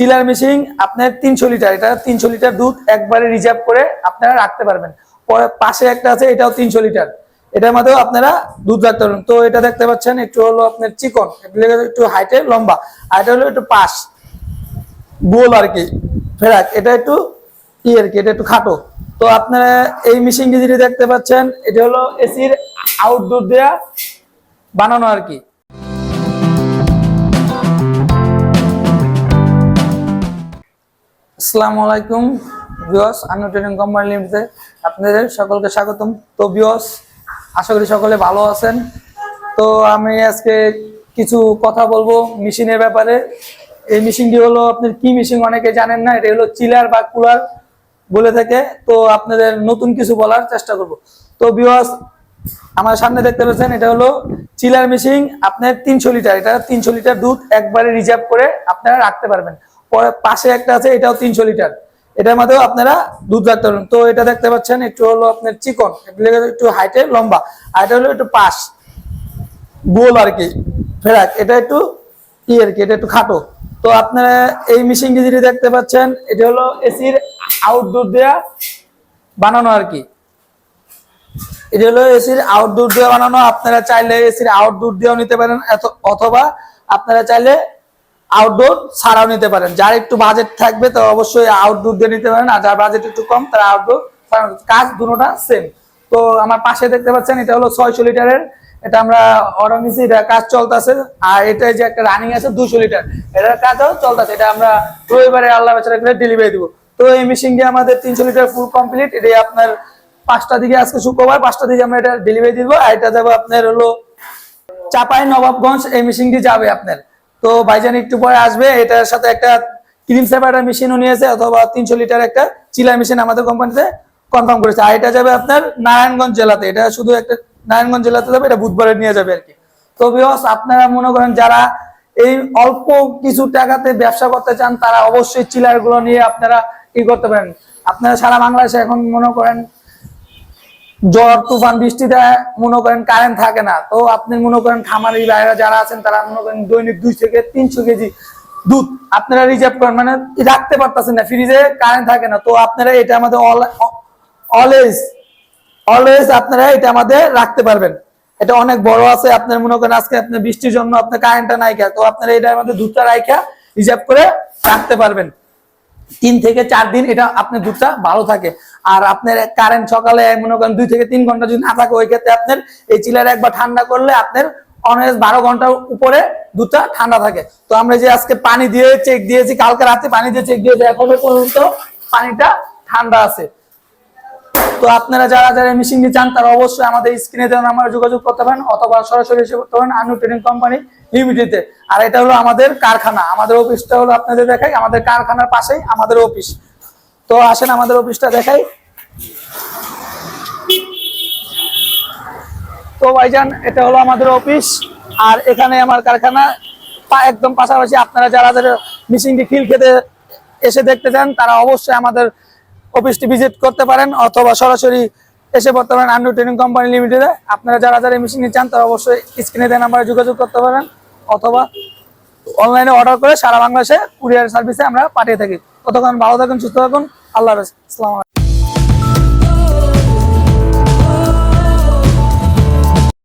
Chiller machine আপনার তিনশো litre, এটা তিনশো লিটার দুধ একবারে রিজার্ভ করে আপনারা রাখতে পারবেন। পরে পাশে একটা আছে, এটাও তিনশো লিটার। এটার মধ্যেও আপনারা দুধ রাখতে পারবেন। তো এটা দেখতে পাচ্ছেন, একটু হলো আপনার চিকন, একটু হাইটে লম্বা, আর এটা হলো একটু পাশ, গোল আর কি, ফেরাক, এটা একটু ই আর কি, এটা একটু খাটো। তো আপনারা এই মেশিনটি যেটি দেখতে পাচ্ছেন, এটা হলো এসির আউটডোর দেয়া বানানো আর কি। আসসালামু আলাইকুম বিয়স আন্ন ট্রেনিং কোম্পানি লিমিটেড। আপনাদের সকলকে স্বাগতম। তো বিয়স আশা করি সকলে ভালো আছেন। তো আমি আজকে কিছু কথা বলব মেশিনের ব্যাপারে। এই মেশিনটি হলো, আপনার কি মেশিন অনেকে জানেন না, এটা হলো চিলার বা কুলার বলে থাকে। তো আপনাদের নতুন কিছু বলার চেষ্টা করব। তো বিয়স আমার সামনে দেখতে পাচ্ছেন, এটা হলো চিলার মেশিন। আপনার তিনশো লিটার, এটা তিনশো লিটার দুধ একবারে রিজার্ভ করে আপনারা রাখতে পারবেন। পরে পাশে একটা আছে, এটাও তিনশো লিটার। এটার মধ্যেও আপনারা দুধ রাখতে পারবেন। তো এটা দেখতে পাচ্ছেন, একটু হলো আপনার চিকন, একটু হাইটে লম্বা, আর এটা হলো একটু পাশ। গোল আর কি, ফেরাক, এটা একটু ই আর কি, এটা একটু খাটো। তো আপনারা এই মেশিনটি যেটি দেখতে পাচ্ছেন, এটা হলো এসির আউটডোর দেয়া বানানো আর কি। এটা হলো এসির আউটডোর দেওয়া বানানো, আপনারা চাইলে এসির আউটডোর দিয়েও নিতে পারেন অথবা আপনারা চাইলে আউটডোর ছাড়াও নিতে পারেন। যার একটু বাজেট থাকবে, তো অবশ্যই আউটডোর দিয়ে নিতে পারেন, আর যার বাজেট একটু কম, তারা আউটডোর কাজ দুটোটা সেম তো আমার পাশে দেখতে পাচ্ছেন, এটা হলো ছয়শো লিটারের, এটা আমরা অর্ডার নিয়েছি, এটা কাজ চলতেছে, আর এটা যে একটা রানিং আছে দুশো লিটার, এটার কাজও চলতেছে। এটা আমরা রবিবারে আল্লাহ বেচারা করে ডেলিভারি দিব। তো এই মেশিনটি আমাদের তিনশো লিটার ফুল কমপ্লিট এটাই আপনার পাঁচটা দিকে আজকে শুক্রবার, পাঁচটা দিকে আমরা এটা ডেলিভারি দিব, আর এটা যাবে আপনার হলো চাপাই নবাবগঞ্জ এই মেশিনটি যাবে আপনার। তো ভাইজান একটু পরে আসবে, এটার সাথে একটা ক্রিম সেপারেটার মেশিনও নিয়েছে, অথবা তিনশো লিটার একটা চিলার মেশিন আমাদের কোম্পানিতে কনফার্ম করেছে। আর এটা যাবে আপনার নারায়ণগঞ্জ জেলাতে, এটা শুধু একটা নারায়ণগঞ্জ জেলাতে যাবে, এটা বুধবারে নিয়ে যাবে আর কি। তো বিহস আপনারা মনে করেন যারা এই অল্প কিছু টাকাতে ব্যবসা করতে চান, তারা অবশ্যই চিলারগুলো নিয়ে আপনারা কি করতে পারেন? আপনারা সারা বাংলাদেশে এখন মনে করেন ঝড় তুফান, বৃষ্টিতে মনে করেন কারেন্ট থাকে না। তো আপনি মনে করেন খামারি ভাইরা যারা আছেন, তারা মনে করেন দৈনিক দুই থেকে তিনশো কেজি দুধ আপনারা রিজার্ভ করেন। মানে রাখতে পারতেছেন না ফ্রিজে কারেন্ট থাকে না। তো আপনারা এটা আমাদের অলওয়েজ অলওয়েজ আপনারা এটা আমাদের রাখতে পারবেন। এটা অনেক বড় আছে, আপনার মনে করেন আজকে আপনার বৃষ্টির জন্য আপনার কারেন্টটা নাই তো আপনারা এটা আমাদের দুধটা রাইখা রিজার্ভ করে রাখতে পারবেন। তিন থেকে চার দিন এটা আপনার দুধটা ভালো থাকে। আর আপনার কারেন্ট সকালে মনে করেন দুই থেকে তিন ঘণ্টা যদি না থাকে, ওই ক্ষেত্রে আপনার এই চিলার একবার ঠান্ডা করলে আপনার অনেক বারো ঘণ্টার উপরে দুধটা ঠান্ডা থাকে। তো আমরা যে আজকে পানি দিয়ে চেক দিয়েছি, কালকে রাতে পানি দিয়ে চেক দিয়েছি, এখন পর্যন্ত পানিটা ঠান্ডা আছে। তো আপনারা যারা যারা মেশিন চান তারা অবশ্যই আমাদের স্ক্রিনে দেওয়া নাম্বারে যোগাযোগ করতে পারেন অথবা সরাসরি এসে করতে পারেন আনু ট্রেনিং কোম্পানি লিমিটেডে আর এটা হলো আমাদের কারখানা। আমাদের অফিসটা হলো আপনাদের দেখাই। আমাদের কারখানার পাশেই আমাদের অফিস তো আসেন আমাদের অফিসটা দেখাই। তো ভাইজান, এটা হলো আমাদের অফিস আর এখানে আমার কারখানা। একদম পাশাপাশি আপনারা যারা যারা মেশিনটি খিল খেতে এসে দেখতে চান, তারা অবশ্যই আমাদের অফিসটি ভিজিট করতে পারেন অথবা সরাসরি এসে পারেন আন্ডু ট্রেনিং কোম্পানি লিমিটেডে আপনারা যারা যারা মেশিন চান তারা অবশ্যই স্ক্রিনে দেওয়া নাম্বারে যোগাযোগ করতে পারেন অথবা অনলাইনে অর্ডার করে সারা বাংলাদেশে কুরিয়ার সার্ভিসে আমরা পাঠিয়ে থাকি। ততক্ষণ ভালো থাকুন, সুস্থ থাকুন, আল্লাহ হাফেজ। আসসালামু